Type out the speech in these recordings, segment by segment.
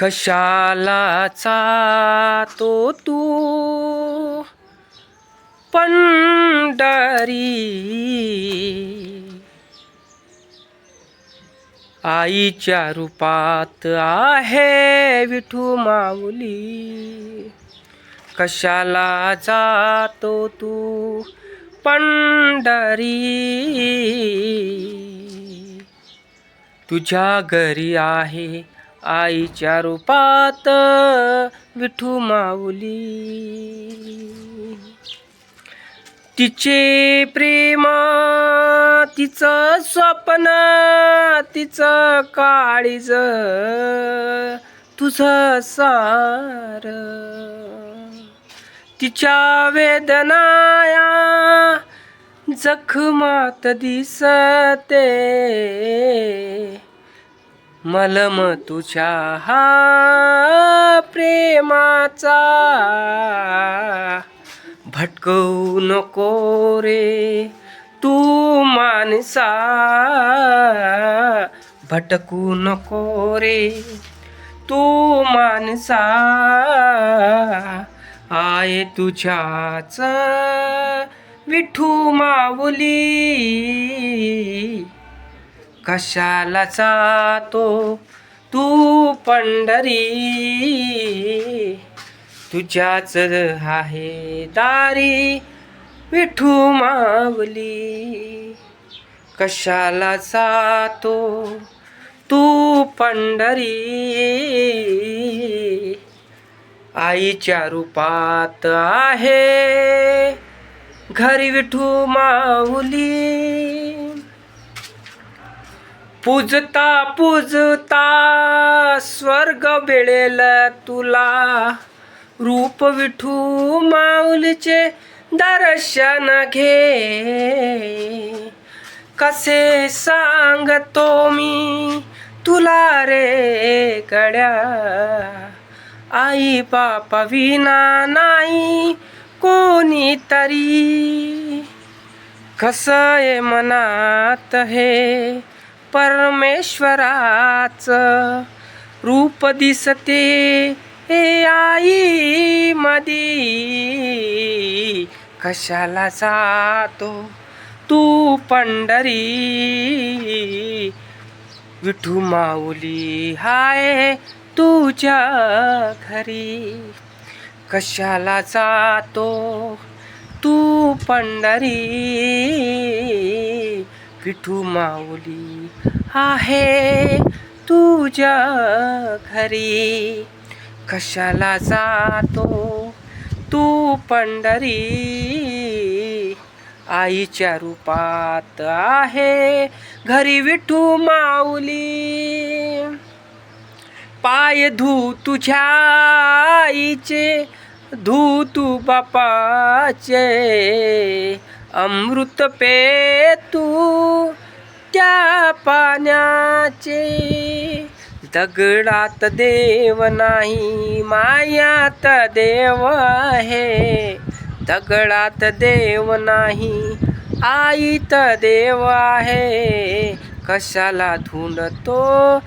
कशालाचा तो तू? पंढरी. आईच्या रूपात आहे विठू माऊली. कशाला जातो तू पंढरी? तुझ्या घरी आहे आईच्या रूपात विठू माऊली. तिचे प्रेम तिचं स्वप्न तिचं काळीज तुझं सार. तिच्या वेदनाया जखमात दिसते. मलम तुझ्या हा प्रेमाचा. भटकवू नको रे तू मानसा भटकू नको रे तू मानसा आय तुझ्याच विठू माऊली. कशाला जातो तू पंढरी तुझ्याच आहे दारी विठू मावली. कशाला जातो तू पंढरी आईच्या रूपात आहे. घरी विठू माऊली पूजता पूजता स्वर्ग मिळेल तुला. रूप विठू माऊलीचे दर्शन घे. कसे सांगतो मी तुला रे गड्या. आई बापा विना नाही कोणीतरी. कसं आहे मनात हे? परमेश्वराच रूप दिसते. हे आई मदी कशाला जातो तू पंढरी? विठू माऊली हाय तुझ्या घरी. कशाला जातो तू पंढरी? विठू माऊली आहे तुझ्या घरी. कशाला जातो तू पंढरी? आईच्या रूपात आहे घरी विठू माऊली. पाय धू तुझ्या आईचे धू तू बापाचे. अमृत पे तू त्या पाण्याचे. दगडात देव नाही मायात देव आहे. दगडात देव नाही आईत देव आहे. कशाला धुंडतो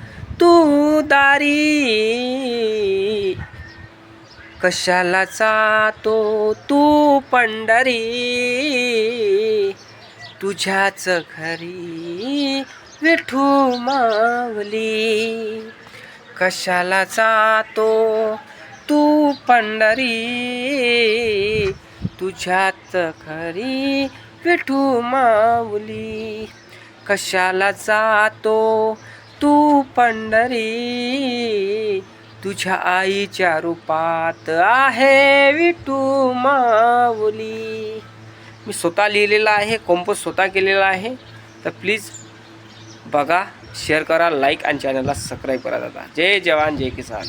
तू दारी? कशाला जातो तू पंढरी? तुझ्याच घरी विठू मावली. कशाला जातो तू पंढरी? तुझ्याच घरी विठू माऊली कशाला जातो तू पंढरी? तुझ्या आईच्या रूपात आहे विटू माऊली. मी स्वतः लिहिलेला आहे कंपोज स्वतः केलेला आहे. तर प्लीज बघा शेअर करा लाईक आणि चॅनलला सबस्क्राईब करा दादा. जय जवान जय किसान.